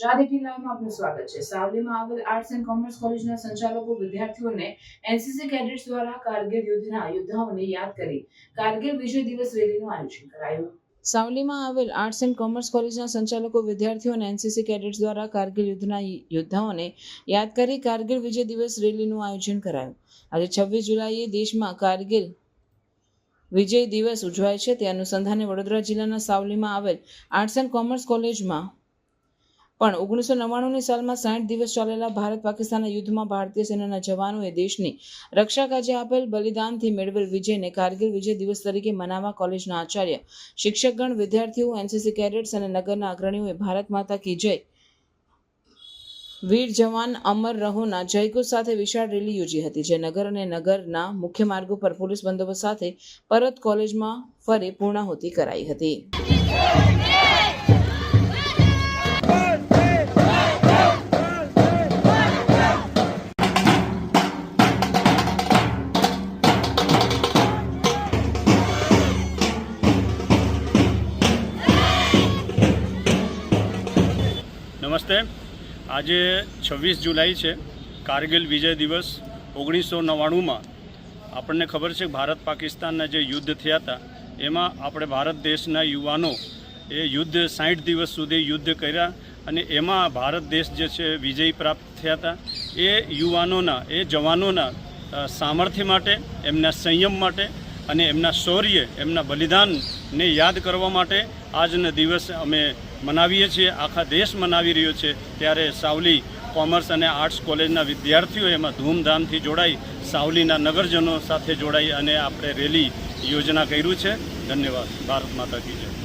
શાદી લાઈવમાં આપનું સ્વાગત છે. સાવલીમાં આવેલ આર્ટ્સ એન્ડ કોમર્સ કોલેજના સંચાલકો વિદ્યાર્થીઓને એનસીસી કેડેટ્સ દ્વારા કારગિલ યુદ્ધના યોદ્ધાઓને યાદ કરી કારગિલ વિજય દિવસ રેલીનું આયોજન કરાયું. સાવલીમાં આવેલ આર્ટ્સ એન્ડ કોમર્સ કોલેજના સંચાલકો વિદ્યાર્થીઓ અને એનસીસી કેડેટ્સ દ્વારા કારગિલ યુદ્ધના યોદ્ધાઓને યાદ કરી કારગિલ વિજય દિવસ રેલીનું આયોજન કરાયું. આજે છવ્વીસ જુલાઈએ દેશમાં કારગિલ વિજય દિવસ ઉજવાય છે. તે અનુસંધાને વડોદરા જિલ્લાના સાવલીમાં આવેલ આર્ટ્સ એન્ડ કોમર્સ કોલેજમાં પણ ઓગણીસો નવ્વાણુંની સાલમાં સાઠ દિવસ ચાલેલા ભારત પાકિસ્તાનના યુદ્ધમાં ભારતીય સેનાના જવાનોએ દેશની રક્ષા કાજે આપેલ બલિદાનથી મેળવેલ વિજયને કારગિલ વિજય દિવસ તરીકે મનાવવા કોલેજના આચાર્ય, શિક્ષકગણ, વિદ્યાર્થીઓ, એનસીસી કેડેટ્સ અને નગરના અગ્રણીઓએ ભારત માતા કી જય. વીર જવાન અમર રહોના જયઘોષ સાથે વિશાળ રેલી યોજી હતી, જે નગર અને નગરના મુખ્ય માર્ગો પર પોલીસ બંદોબસ્ત સાથે પરત કોલેજમાં ફરી પૂર્ણાહુતિ કરાઈ હતી. નમસ્તે. આજે છવ્વીસ જુલાઈ છે. કારગિલ વિજય દિવસ ઓગણીસો નવ્વાણુંમાં. આપણને ખબર છે ભારત પાકિસ્તાનના જે યુદ્ધ થયા હતા, એમાં આપણે ભારત દેશના યુવાનો એ યુદ્ધ સાઠ દિવસ સુધી યુદ્ધ કર્યા અને એમાં ભારત દેશ જે છે વિજય પ્રાપ્ત થયા હતા. એ યુવાનોના, એ જવાનોના સામર્થ્ય માટે, એમના સંયમ માટે અને એમના શૌર્ય, એમના બલિદાનને યાદ કરવા માટે આજના દિવસ અમે મનાવીએ છીએ, આખા દેશ મનાવી રહ્યો છે, ત્યારે સાવલી કોમર્સ અને આર્ટ્સ કોલેજના વિદ્યાર્થીઓ એમાં ધૂમધામથી જોડાઈ, સાવલીના નગરજનો સાથે જોડાઈ અને આપણે રેલી યોજના કર્યું છે. ધન્યવાદ. ભારત માતા કી